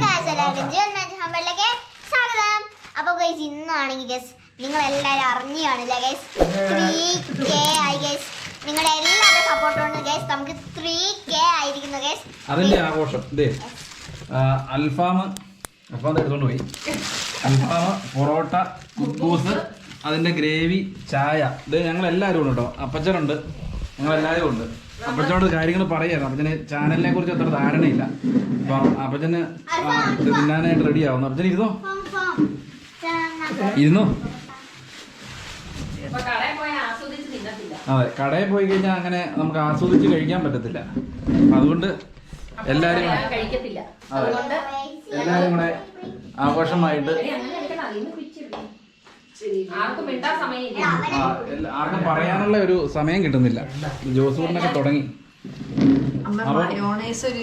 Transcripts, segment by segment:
guys, എല്ലാവർക്കും ജീവൻ magic ഹമ്പലിലേക്ക് സ്വാഗതം. അപ്പൊ ഗൈസ് ഇന്നാണെങ്കിൽ നിങ്ങൾ ആയി നിങ്ങളുടെ എല്ലാവരുടെ നമുക്ക് ആയിരിക്കുന്നു അതിന്റെ ആഘോഷം? പോയി. പൊറോട്ട കുബൂസ് അതിന്റെ ഗ്രേവി ചായ. ഇത് ഞങ്ങൾ എല്ലാവരും ഉണ്ട് കേട്ടോ. അപ്പച്ചനുണ്ട്. ഞങ്ങൾ എല്ലാവരും ഉണ്ട്. അപ്പച്ചനോട് കാര്യങ്ങൾ പറയായിരുന്നു അപ്പച്ചന് ചാനലിനെ കുറിച്ച് അത്ര ധാരണയില്ല. അപ്പൊ അപ്പച്ചന് തിന്നാനായിട്ട് റെഡി ആവുന്നു. അപ്പച്ചന് ഇരുന്നോ? ഇരുന്നോ? അതെ കടയിൽ പോയി കഴിഞ്ഞാൽ അങ്ങനെ നമുക്ക് ആസ്വദിച്ച് കഴിക്കാൻ പറ്റത്തില്ല. അതുകൊണ്ട് എല്ലാരും എല്ലാരും അതുകൊണ്ട് എല്ലാവരും കൂടെ ആഘോഷമായിട്ട് ആർക്കും മിണ്ടാൻ സമയമില്ല. ആ, എല്ലാ- ആർക്കും പറയാനുള്ള ഒരു സമയം കിട്ടുന്നില്ല. ജോസൂറിനൊക്കെ തുടങ്ങി. അമ്മ അപ്പൊ- മയോണൈസ് ഒരു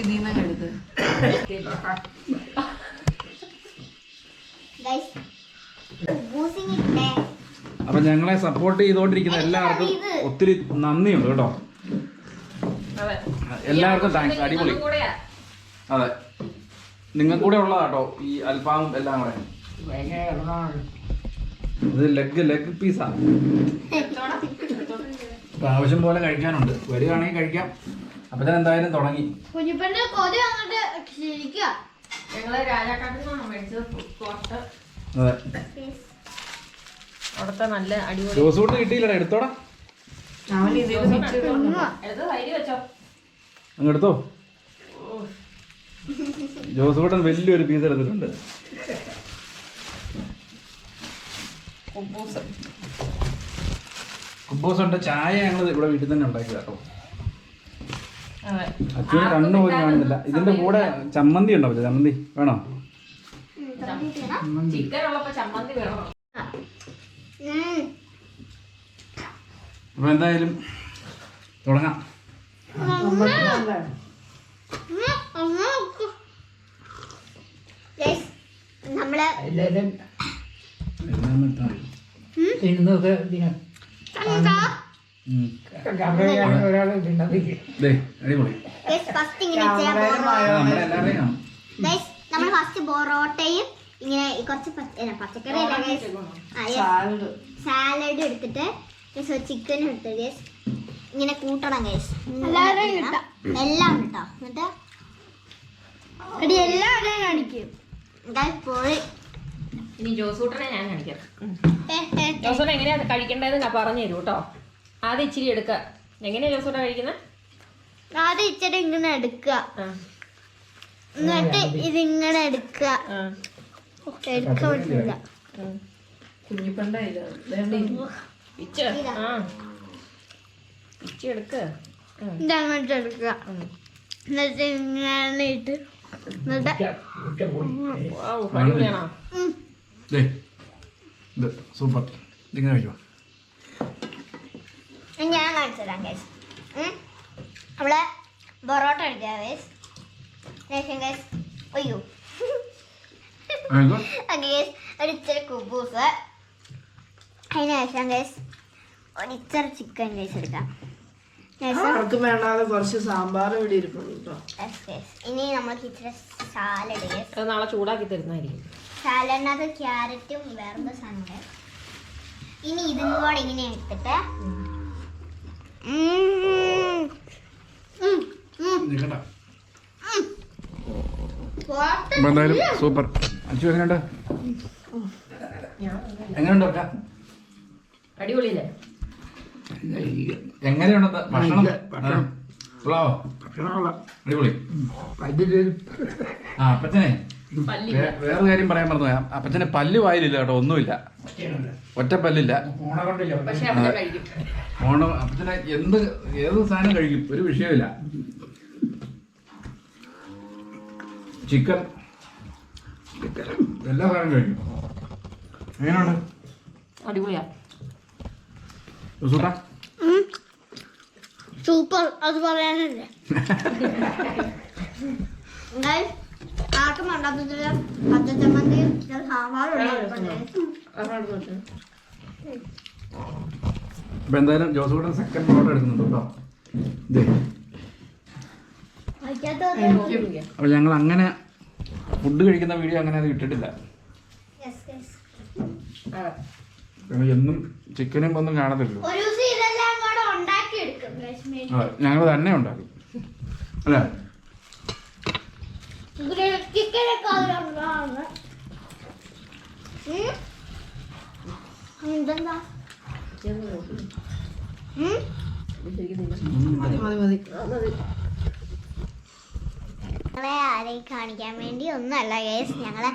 ഞങ്ങളെ സപ്പോർട്ട് ചെയ്തുകൊണ്ടിരിക്കുന്ന എല്ലാവർക്കും ഒത്തിരി നന്ദിയുണ്ട് കേട്ടോ. അതെ. എല്ലാവർക്കും താങ്ക്സ് അടിപൊളി. കൂടെയാ. അതെ. നിങ്ങൾ കൂടെ ഉള്ളതാട്ടോ ഈ അൽഫാമും എല്ലാം കൂടെ. ഇത് ലെഗ് ലെഗ് പീസാ ആവശ്യം പോലെ കഴിക്കാനുണ്ട്. വരികയാണെങ്കിൽ കഴിക്കാം. അപ്പൊ ഞാൻ എന്തായാലും തുടങ്ങി. കുഞ്ഞിപ്പന്റെ കൊതി വന്നിട്ട് ഞങ്ങൾ മേടിച്ചത് അവിടുത്തെ നല്ല അടിപൊളി കിട്ടിയില്ലടാ എടുത്തോടാ. എടുത്ത്? അങ്ങ് എടുത്തോ. ജോസൂട്ടൻ വലിയൊരു പീസ് എടുത്തിട്ടുണ്ട്. കുബൂസ്. കുബൂസ് ഉണ്ട് ചായ ഞങ്ങൾ ഇവിടെ വീട്ടിൽ തന്നെ ഉണ്ടാക്കി കേട്ടോ. അച്ഛന് കണ്ണു പോലും കാണുന്നില്ല. ഇതിന്റെ കൂടെ ചമ്മന്തി ഉണ്ടോ? പറ്റേ ചമ്മന്തി വേണോ. ചിക്കൻ ചമ്മന്തി വേണം. അപ്പൊ എന്തായാലും തുടങ്ങാം. നമ്മൾ നമ്മൾ ഫസ്റ്റ് ബൊറോട്ടയും ഇങ്ങനെ ഈ കുറച്ച് പച്ചക്കറി സാലഡ് എടുത്തിട്ട് ചിക്കൻ എടുത്ത് ഗൈസ് ഇങ്ങനെ കൂട്ടണം ഗൈസ് എല്ലാം കിട്ടാം എന്നിട്ട് എല്ലാം കാണിക്കും. പോയി. ഇനി ജോസൂട്ടനെ ഞാൻ കാണിക്കാം. ജോസൂട്ടൻ എങ്ങനെയാണ് കഴിക്കേണ്ടതെന്ന് ഞാൻ പറഞ്ഞു തരൂ കേട്ടോ. ആദ്യം ഇച്ചിരി എടുക്ക. എങ്ങനെയാ ജോസൂട്ട കഴിക്കുന്നത് ആദ്യം ഇച്ചിരി ഇങ്ങനെ എടുക്കുക. എന്നിട്ട് ഇതിങ്ങനെ എടുക്കുക. എടുക്കാൻ പറ്റില്ല. ഇതങ്ങോട്ട് എടുക്കുക. എന്നിട്ട് ഇങ്ങനെ ഇട്ട് സൂപ്പർ. ഇതിങ്ങനെ കഴിച്ചോ? ഞാൻ കാണിച്ചു തരാം കേസ് നമ്മൾ പൊറോട്ട കഴിക്കാം ശേഷം ഗൈസ് അയ്യോ. ഒരു ഇച്ചിരി കുബൂസ്. അതിന് ശേഷം ഒരു ഇച്ചിരി ചിക്കൻ കേസ് എടുക്കാം. ആർക്കും വേണ്ടാതെ കുറച്ച് സാമ്പാർ ഇവിടെ ഇരിക്കുന്നുണ്ടോ കേട്ടോ. ഇനി നമ്മൾക്ക് ഇച്ചിരി സാലഡ് അത് നാളെ ചൂടാക്കി തരുന്നതായിരിക്കും. സാലഡിനകത്ത് ക്യാരറ്റും വേറെ സാധനം ഇനി ഇതും കൂടെ ഇങ്ങനെ എടുത്തിട്ട് എന്തായാലും സൂപ്പർ. അഞ്ചു എങ്ങനെയുണ്ട് എങ്ങനെയുണ്ട് അടിപൊളിയല്ലേ? എങ്ങനെയുണ്ട് ഭക്ഷണം? ഭക്ഷണം. അടിപൊളി. ആ അപ്പച്ചനെ. പല്ലി. വേറെ കാര്യം പറയാൻ മറന്നു പോയി. അപ്പച്ചനെ പല്ല് വായിലില്ല കേട്ടോ ഒന്നുമില്ല. ഒറ്റ പല്ലില്ല. ഓണ അപ്പച്ചനെ എന്ത് ഏത് സാധനം കഴിക്കും? ഒരു വിഷയമില്ല ചിക്കൻ. എല്ലാ സാധനം കഴിക്കും. എങ്ങനെയുണ്ട്? അടിപൊളിയാ. സൂട്ടാ സൂപ്പർ. അത് പറയാനല്ലേ. ആർക്കും സാമ്പാറും ഉണ്ട്. അപ്പൊ എന്തായാലും ജോസൂട്ടൻ സെക്കൻഡ് ഫോട്ടോ എടുക്കുന്നുണ്ട് കേട്ടോ. ഇതേ അപ്പൊ ഞങ്ങൾ അങ്ങനെ ഫുഡ് കഴിക്കുന്ന വീഡിയോ അങ്ങനെ അത് ഇട്ടിട്ടില്ല. കാരണം എന്നും ചിക്കനും ഒന്നും കാണത്തില്ലല്ലോ. ഞങ്ങൾ തന്നെ ഉണ്ടാക്കും. അല്ലേ? ആരെയും കാണിക്കാൻ വേണ്ടി ഒന്നല്ല കേസ് ഞങ്ങളെ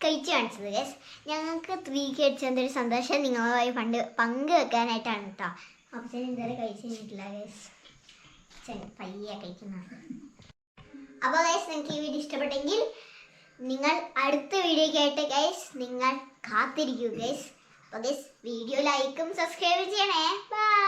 കഴിച്ച് കാണിച്ചത് യെസ് ഞങ്ങൾക്ക് ത്രീ കഴിച്ചതിന്റെ ഒരു സന്തോഷം നിങ്ങളുമായി പണ്ട് പങ്കുവെക്കാനായിട്ടാണ് കേട്ടോ അപ്പം അപ്പച്ചൻ ഇതുവരെ കഴിച്ചു കഴിഞ്ഞിട്ടില്ല അച്ഛൻ പയ്യെ കഴിക്കുന്നതാണ് അപ്പോൾ ഗൈസ് നിങ്ങൾക്ക് ഈ വീഡിയോ ഇഷ്ടപ്പെട്ടെങ്കിൽ നിങ്ങൾ അടുത്ത വീഡിയോയ്ക്കായിട്ട് ഗൈസ് നിങ്ങൾ കാത്തിരിക്കൂ ഗൈസ് അപ്പോൾ ഗൈസ് വീഡിയോ ലൈക്കും സബ്സ്ക്രൈബ് ചെയ്യണേ. ബൈ